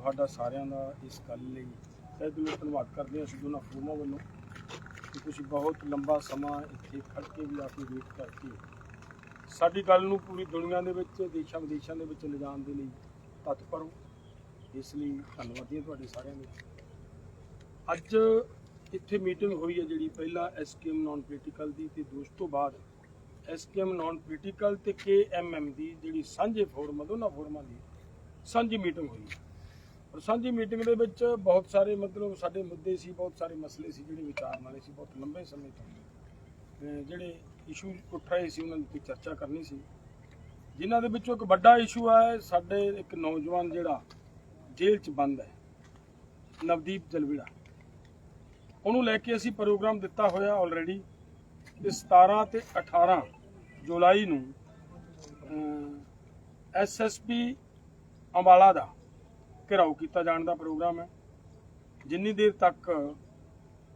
ਤੁਹਾਡਾ ਸਾਰਿਆਂ ਦਾ ਇਸ ਗੱਲ ਲਈ ਤਹਿ ਦਿਲੋਂ ਧੰਨਵਾਦ ਕਰਦੇ ਹਾਂ ਅਸੀਂ ਦੋਨਾਂ ਫੋਰਮਾਂ ਵੱਲੋਂ ਕਿ ਤੁਸੀਂ ਬਹੁਤ ਲੰਬਾ ਸਮਾਂ ਇੱਥੇ ਖੜ ਕੇ ਵੀ ਆਪਣੀ ਵੇਟ ਕਰਕੇ ਸਾਡੀ ਗੱਲ ਨੂੰ ਪੂਰੀ ਦੁਨੀਆ ਦੇ ਵਿੱਚ ਦੇਸ਼ਾਂ ਵਿਦੇਸ਼ਾਂ ਦੇ ਵਿੱਚ ਲਿਜਾਣ ਦੇ ਲਈ ਤਤਪਰ ਹੋ। ਇਸ ਲਈ ਧੰਨਵਾਦੀ ਹਾਂ ਤੁਹਾਡੇ ਸਾਰਿਆਂ ਦੇ। ਅੱਜ ਇੱਥੇ ਮੀਟਿੰਗ ਹੋਈ ਹੈ ਜਿਹੜੀ ਪਹਿਲਾਂ ਐਸਕੇਐਮ ਨਾਨ ਪੋਲੀਟੀਕਲ ਦੀ ਤੇ ਦੋਸਤ ਤੋਂ ਬਾਅਦ ਐਸਕੇਐਮ ਨਾਨ ਪੋਲੀਟੀਕਲ ਤੇ ਕੇਐਮਐਮ ਦੀ ਜਿਹੜੀ ਸਾਂਝੇ ਫੋਰਮ ਆ, ਦੋਨਾਂ ਫੋਰਮਾਂ ਦੀ ਸਾਂਝੀ ਮੀਟਿੰਗ ਹੋਈ ਹੈ। ਔਰ ਸਾਂਝੀ ਮੀਟਿੰਗ ਦੇ ਵਿੱਚ ਬਹੁਤ ਸਾਰੇ ਮਤਲਬ ਸਾਡੇ ਮੁੱਦੇ ਸੀ, ਬਹੁਤ ਸਾਰੇ ਮਸਲੇ ਸੀ ਜਿਹੜੇ ਵਿਚਾਰਨ ਵਾਲੇ ਸੀ, ਬਹੁਤ ਲੰਬੇ ਸਮੇਂ ਤੋਂ। ਜਿਹੜੇ ਇਸ਼ੂ ਉੱਠ ਰਹੇ ਸੀ, ਉਹਨਾਂ ਦੀ ਚਰਚਾ ਕਰਨੀ ਸੀ। ਜਿਨ੍ਹਾਂ ਦੇ ਵਿੱਚੋਂ ਇੱਕ ਵੱਡਾ ਇਸ਼ੂ ਹੈ ਸਾਡੇ ਇੱਕ ਨੌਜਵਾਨ ਜਿਹੜਾ ਜੇਲ੍ਹ 'ਚ ਬੰਦ ਹੈ, ਨਵਦੀਪ ਜਲਵੀੜਾ ਉਹਨੂੰ ਲੈ ਕੇ ਅਸੀਂ ਪ੍ਰੋਗਰਾਮ ਦਿੱਤਾ ਹੋਇਆ ਆਲਰੇਡੀ ਤੇ 17 ਤੇ 18 ਜੁਲਾਈ ਨੂੰ ਐਸਐਸਪੀ ਅੰਬਾਲਾ ਦਾ ਘਿਰਾਓ ਕੀਤਾ ਜਾਣ ਦਾ ਪ੍ਰੋਗਰਾਮ ਹੈ। ਜਿੰਨੀ ਦੇਰ ਤੱਕ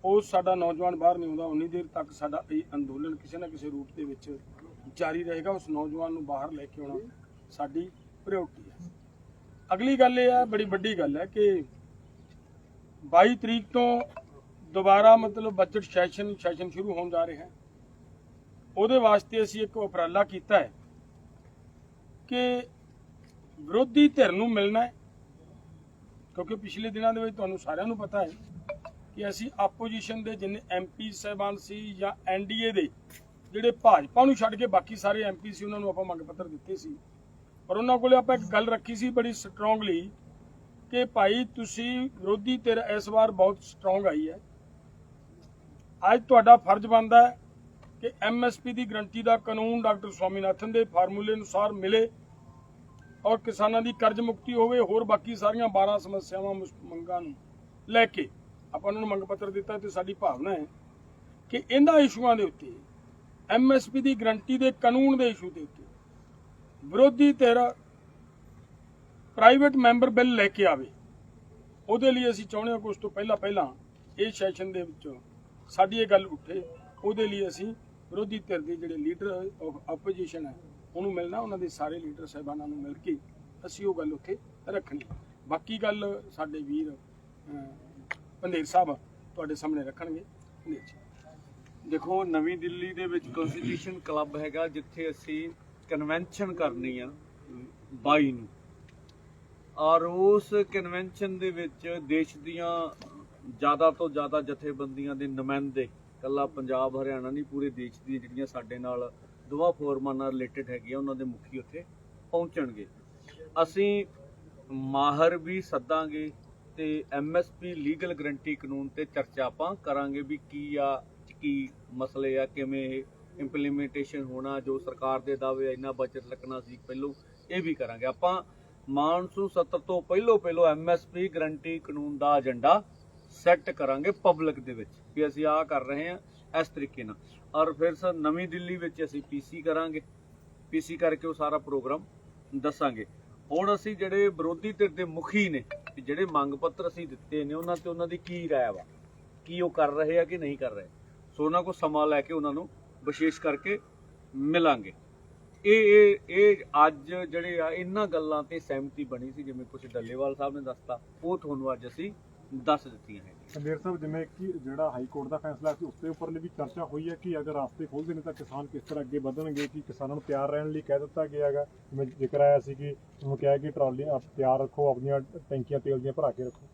ਉਹ ਸਾਡਾ ਨੌਜਵਾਨ ਬਾਹਰ ਨਹੀਂ ਆਉਂਦਾ, ਉਨੀ ਦੇਰ ਤੱਕ ਸਾਡਾ ਇਹ ਅੰਦੋਲਨ ਕਿਸੇ ਨਾ ਕਿਸੇ ਰੂਪ ਦੇ ਵਿੱਚ ਜਾਰੀ ਰਹੇਗਾ। ਉਸ ਨੌਜਵਾਨ ਨੂੰ ਬਾਹਰ ਲੈ ਕੇ ਆਉਣਾ ਸਾਡੀ ਪ੍ਰਾਇੋਰਟੀ ਹੈ। ਅਗਲੀ ਗੱਲ ਇਹ ਹੈ ਬੜੀ ਵੱਡੀ ਗੱਲ ਹੈ ਕਿ 22 ਤਰੀਕ ਤੋਂ ਦੁਬਾਰਾ ਮਤਲਬ ਬਜਟ ਸੈਸ਼ਨ ਸੈਸ਼ਨ ਸ਼ੁਰੂ ਹੋਣ ਜਾ ਰਿਹਾ ਹੈ। ਉਹਦੇ ਵਾਸਤੇ ਅਸੀਂ ਇੱਕ ਉਪਰਾਲਾ ਕੀਤਾ ਹੈ ਕਿ ਵਿਰੋਧੀ ਧਿਰ ਨੂੰ ਮਿਲਣਾ ਹੈ। ਕਿਉਂਕਿ ਪਿਛਲੇ ਦਿਨਾਂ ਦੇ ਵਿੱਚ ਤੁਹਾਨੂੰ ਸਾਰਿਆਂ ਨੂੰ ਪਤਾ ਹੈ ਕਿ ਅਸੀਂ ਆਪੋਜੀਸ਼ਨ ਦੇ ਜਿੰਨੇ ਐਮਪੀ ਸਹਿਬਾਨ ਸੀ ਜਾਂ ਐਨਡੀਏ ਦੇ, ਜਿਹੜੇ ਭਾਜਪਾ ਨੂੰ ਛੱਡ ਕੇ ਬਾਕੀ ਸਾਰੇ ਐਮਪੀ ਸੀ, ਉਹਨਾਂ ਨੂੰ ਆਪਾਂ ਮੰਗ ਪੱਤਰ ਦਿੱਤੇ ਸੀ। ਪਰ ਉਹਨਾਂ ਕੋਲੇ ਆਪਾਂ ਇੱਕ ਗੱਲ ਰੱਖੀ ਸੀ ਬੜੀ ਸਟਰੋਂਗਲੀ ਕਿ ਭਾਈ ਤੁਸੀਂ ਵਿਰੋਧੀ ਧਿਰ ਇਸ ਵਾਰ ਬਹੁਤ ਸਟਰੋਂਗ ਆਈ ਹੈ। ਅੱਜ ਤੁਹਾਡਾ ਫਰਜ਼ ਬਣਦਾ ਹੈ ਕਿ ਐਮਐਸਪੀ ਦੀ ਗਰੰਟੀ ਦਾ ਕਾਨੂੰਨ ਡਾਕਟਰ ਸਵਾਮੀਨਾਥਨ ਦੇ ਫਾਰਮੂਲੇ ਅਨੁਸਾਰ ਮਿਲੇ। ਔਰ ਕਿਸਾਨਾਂ ਦੀ ਕਰਜ਼ ਮੁਕਤੀ ਹੋਵੇ, ਹੋਰ ਬਾਕੀ ਸਾਰੀਆਂ 12 ਸਮੱਸਿਆਵਾਂ ਮੰਗਾਂ ਨੂੰ ਲੈ ਕੇ ਆਪਾਂ ਉਹਨਾਂ ਨੂੰ ਮੰਗ ਪੱਤਰ ਦਿੱਤਾ ਤੇ ਸਾਡੀ ਭਾਵਨਾ ਹੈ ਕਿ ਇਹਨਾਂ ਇਸ਼ੂਆਂ ਦੇ ਉੱਤੇ ਐਮਐਸਪੀ ਦੀ ਗਰੰਟੀ ਦੇ ਕਾਨੂੰਨ ਦੇ ਇਸ਼ੂ ਦੇ ਉੱਤੇ ਵਿਰੋਧੀ ਧਿਰ ਪ੍ਰਾਈਵੇਟ ਮੈਂਬਰ ਬਿੱਲ ਲੈ ਕੇ ਆਵੇ, ਉਹਦੇ ਲਈ ਅਸੀਂ ਚਾਹੁੰਦੇ ਹਾਂ ਕਿ ਉਸ ਤੋਂ ਪਹਿਲਾਂ ਪਹਿਲਾਂ ਇਹ ਸੈਸ਼ਨ ਦੇ ਵਿੱਚ ਸਾਡੀ ਇਹ ਗੱਲ ਉੱਠੇ, ਉਹਦੇ ਲਈ ਅਸੀਂ ਵਿਰੋਧੀ ਧਿਰ ਦੇ ਜਿਹੜੇ ਲੀਡਰ ਆਫ ਆਪੋਜੀਸ਼ਨ ਹੈ ਉਹਨੂੰ ਮਿਲਣਾ, ਉਹਨਾਂ ਦੇ ਸਾਰੇ ਲੀਡਰ ਸਾਹਿਬਾਨਾਂ ਨੂੰ ਮਿਲ ਕੇ ਅਸੀਂ ਉਹ ਗੱਲ ਉੱਥੇ ਰੱਖਣੀ। ਬਾਕੀ ਗੱਲ ਸਾਡੇ ਵੀਰ ਪੰਦੇਰ ਸਾਹਿਬ ਤੁਹਾਡੇ ਸਾਹਮਣੇ ਰੱਖਣਗੇ। ਦੇਖੋ, ਨਵੀਂ ਦਿੱਲੀ ਦੇ ਵਿੱਚ ਕਨਸਟੀਟਿਊਸ਼ਨ ਕਲੱਬ ਹੈਗਾ, ਜਿੱਥੇ ਅਸੀਂ ਕਨਵੈਨਸ਼ਨ ਕਰਨੀ ਆ 22 ਨੂੰ। ਔਰ ਉਸ ਕਨਵੈਨਸ਼ਨ ਦੇ ਵਿੱਚ ਦੇਸ਼ ਦੀਆਂ ਜ਼ਿਆਦਾ ਤੋਂ ਜ਼ਿਆਦਾ ਜਥੇਬੰਦੀਆਂ ਦੇ ਨੁਮਾਇੰਦੇ, ਕੱਲਾ ਪੰਜਾਬ, ਹਰਿਆਣਾ ਨਹੀਂ, ਪੂਰੇ ਦੇਸ਼ ਦੀ ਜਿਹੜੀਆਂ ਸਾਡੇ ਨਾਲ ਦੋਵਾਂ ਫੋਰਮਾਂ ਨਾਲ ਰਿਲੇਟਡ ਹੈਗੀਆਂ, ਉਹਨਾਂ ਦੇ ਮੁਖੀ ਉੱਥੇ ਪਹੁੰਚਣਗੇ। ਅਸੀਂ ਮਾਹਰ ਵੀ ਸੱਦਾਂਗੇ ਤੇ ਐਮਐਸਪੀ ਲੀਗਲ ਗਰੰਟੀ ਕਾਨੂੰਨ ਤੇ ਚਰਚਾ ਆਪਾਂ ਕਰਾਂਗੇ ਵੀ ਕੀ ਆ, ਕੀ ਮਸਲੇ ਆ, ਕਿਵੇਂ ਇੰਪਲੀਮੈਂਟੇਸ਼ਨ ਹੋਣਾ, ਜੋ ਸਰਕਾਰ ਦੇ ਦਾਅਵੇ ਇੰਨਾ ਬਜਟ ਲੱਗਣਾ ਸੀ, ਪਹਿਲੋਂ ਇਹ ਵੀ ਕਰਾਂਗੇ। ਆਪਾਂ ਮਾਨਸੂਨ ਸੱਤਰ ਤੋਂ ਪਹਿਲੋਂ ਪਹਿਲੋਂ ਐਮਐਸਪੀ ਗਰੰਟੀ ਕਾਨੂੰਨ ਦਾ ਏਜੰਡਾ ਸੈੱਟ ਕਰਾਂਗੇ ਪਬਲਿਕ ਦੇ ਵਿੱਚ ਵੀ ਅਸੀਂ ਆਹ ਕਰ ਰਹੇ ਹਾਂ ਇਸ ਤਰੀਕੇ ਨਾਲ। ਔਰ ਫਿਰ ਸਰ ਨਵੀਂ ਦਿੱਲੀ ਵਿੱਚ ਅਸੀਂ ਪੀਸੀ ਕਰਾਂਗੇ। ਪੀਸੀ ਕਰਕੇ ਉਹ ਸਾਰਾ ਪ੍ਰੋਗਰਾਮ ਦੱਸਾਂਗੇ। ਹੁਣ ਅਸੀਂ ਜਿਹੜੇ ਵਿਰੋਧੀ ਧਿਰ ਦੇ ਮੁਖੀ ਨੇ ਕਿ ਜਿਹੜੇ ਮੰਗ ਪੱਤਰ ਅਸੀਂ ਦਿੱਤੇ ਨੇ, ਉਹਨਾਂ ਤੇ ਉਹਨਾਂ ਦੀ ਕੀ ਰਾਇ ਵਾ? ਕੀ ਉਹ ਕਰ ਰਹੇ ਆ ਕਿ ਨਹੀਂ ਕਰ ਰਹੇ? ਸੋ ਉਹਨਾਂ ਕੋਲ ਸਮਾਂ ਲੈ ਕੇ ਉਹਨਾਂ ਨੂੰ ਵਿਸ਼ੇਸ਼ ਕਰਕੇ ਮਿਲਾਂਗੇ। ਇਹ ਇਹ ਇਹ ਅੱਜ ਜਿਹੜੇ ਆ, ਇਹਨਾਂ ਗੱਲਾਂ ਤੇ ਸਹਿਮਤੀ ਬਣੀ ਸੀ, ਜਿਵੇਂ ਕੁਝ ਡੱਲੇਵਾਲ ਸਾਹਿਬ ਨੇ ਦੱਸਤਾ, ਉਹ ਤੁਹਾਨੂੰ ਅੱਜ ਅਸੀਂ ਦੱਸ ਦਿੱਤੀਆਂ ਹੈ ਸੰਦੀਪ ਸਾਹਿਬ ਜਿਵੇਂ ਕਿ ਜਿਹੜਾ ਹਾਈ ਕੋਰਟ ਦਾ ਫੈਸਲਾ ਸੀ ਉਸ ਦੇ ਉੱਪਰ ਵੀ ਚਰਚਾ ਹੋਈ ਹੈ ਕਿ ਅਗਰ ਰਾਸਤੇ ਖੋਲ੍ਹਦੇ ਨੇ ਤਾਂ ਕਿਸਾਨ ਕਿਸ ਤਰ੍ਹਾਂ ਅੱਗੇ ਵਧਣਗੇ ਕਿ ਕਿਸਾਨਾਂ ਨੂੰ ਤਿਆਰ ਰਹਿਣ ਲਈ ਕਹਿ ਦਿੱਤਾ ਗਿਆ ਹੈਗਾ। ਜਿਵੇਂ ਜ਼ਿਕਰ ਆਇਆ ਸੀ ਕਿ ਉਹਨੂੰ ਕਿਹਾ ਕਿ ਟਰਾਲੀ ਆਪ ਤਿਆਰ ਰੱਖੋ ਆਪਣੀਆਂ ਟੈਂਕੀਆਂ ਤੇਲ ਦੀਆਂ ਭਰਾ ਕੇ ਰੱਖੋ।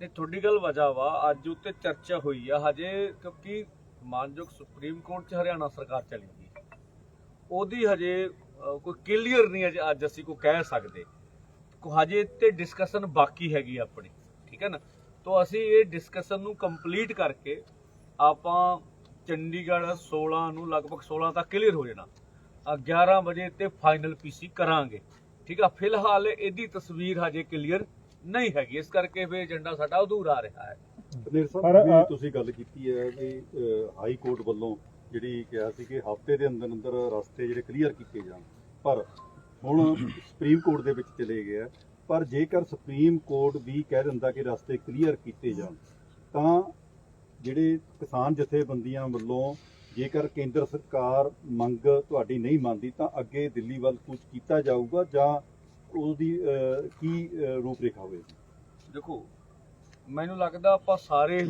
ਤੇ ਤੁਹਾਡੀ ਗੱਲ ਵਜ੍ਹਾ ਵਾ ਅੱਜ ਉੱਤੇ ਚਰਚਾ ਹੋਈ ਆ। ਹਜੇ ਕਿਉਂਕਿ ਮਾਨਯੋਗ ਸੁਪਰੀਮ ਕੋਰਟ 'ਚ ਹਰਿਆਣਾ ਸਰਕਾਰ ਚਲੀ ਗਈ। ਉਹਦੀ ਹਜੇ ਕੋਈ ਕਲੀਅਰ ਨਹੀਂ ਅਜੇ ਅੱਜ ਅਸੀਂ ਕੋਈ ਕਹਿ ਸਕਦੇ। ਕੋ ਹਜੇ ਤੇ ਡਿਸਕਸ਼ਨ ਬਾਕੀ ਹੈਗੀ ਆਪਣੀ ਠੀਕ ਹੈ ਨਾ? ਤੋਂ ਅਸੀਂ ਇਹ ਡਿਸਕਸ਼ਨ ਨੂੰ ਕੰਪਲੀਟ ਕਰਕੇ ਆਪਾਂ ਚੰਡੀਗੜ੍ਹ 16 ਨੂੰ ਲਗਭਗ 16 ਤੱਕ ਕਲੀਅਰ ਹੋ ਜਾਣਾ। ਆ 11 ਵਜੇ ਤੇ ਫਾਈਨਲ ਪੀਸੀ ਕਰਾਂਗੇ। ਠੀਕ ਆ ਫਿਲਹਾਲ ਇਹਦੀ ਤਸਵੀਰ ਹਜੇ ਕਲੀਅਰ ਨਹੀਂ ਹੈਗੀ। ਇਸ ਕਰਕੇ ਵੀ ਏਜੰਡਾ ਸਾਡਾ ਅਧੂਰਾ ਰਿਹਾ ਹੈ। ਨਿਰ ਪਰ, ਸਾਹਿਬ ਅ, ਵੀ ਤੁਸੀਂ ਗੱਲ ਕੀਤੀ ਹੈ ਕਿ ਹਾਈ ਕੋਰਟ ਵੱਲੋਂ ਜਿਹੜੀ ਕਿਹਾ ਸੀ ਕਿ ਹਫ਼ਤੇ ਦੇ ਅੰਦਰ ਅੰਦਰ ਰਸਤੇ ਜਿਹੜੇ ਕਲੀਅਰ ਕੀਤੇ ਜਾਣ। ਪਰ ਹੁਣ ਸੁਪਰੀਮ ਕੋਰਟ ਦੇ ਵਿੱਚ ਚਲੇ ਗਏ ਆ। ਪਰ ਜੇਕਰ ਸੁਪਰੀਮ ਕੋਰਟ ਵੀ ਕਹਿ ਦਿੰਦਾ ਕਿ ਰਸਤੇ ਕਲੀਅਰ ਕੀਤੇ ਜਾਣ ਤਾਂ ਜਿਹੜੇ ਕਿਸਾਨ ਜਥੇਬੰਦੀਆਂ ਵੱਲੋਂ ਜੇਕਰ ਕੇਂਦਰ ਸਰਕਾਰ ਮੰਗ ਤੁਹਾਡੀ ਨਹੀਂ ਮੰਨਦੀ ਤਾਂ ਅੱਗੇ ਦਿੱਲੀ ਵੱਲ ਕੁਝ ਕੀਤਾ ਜਾਊਗਾ ਜਾਂ ਉਹਦੀ ਅ, ਕੀ ਰੂਪਰੇਖਾ ਹੋਵੇਗੀ? ਦੇਖੋ ਮੈਨੂੰ ਲੱਗਦਾ ਆਪਾਂ ਸਾਰੇ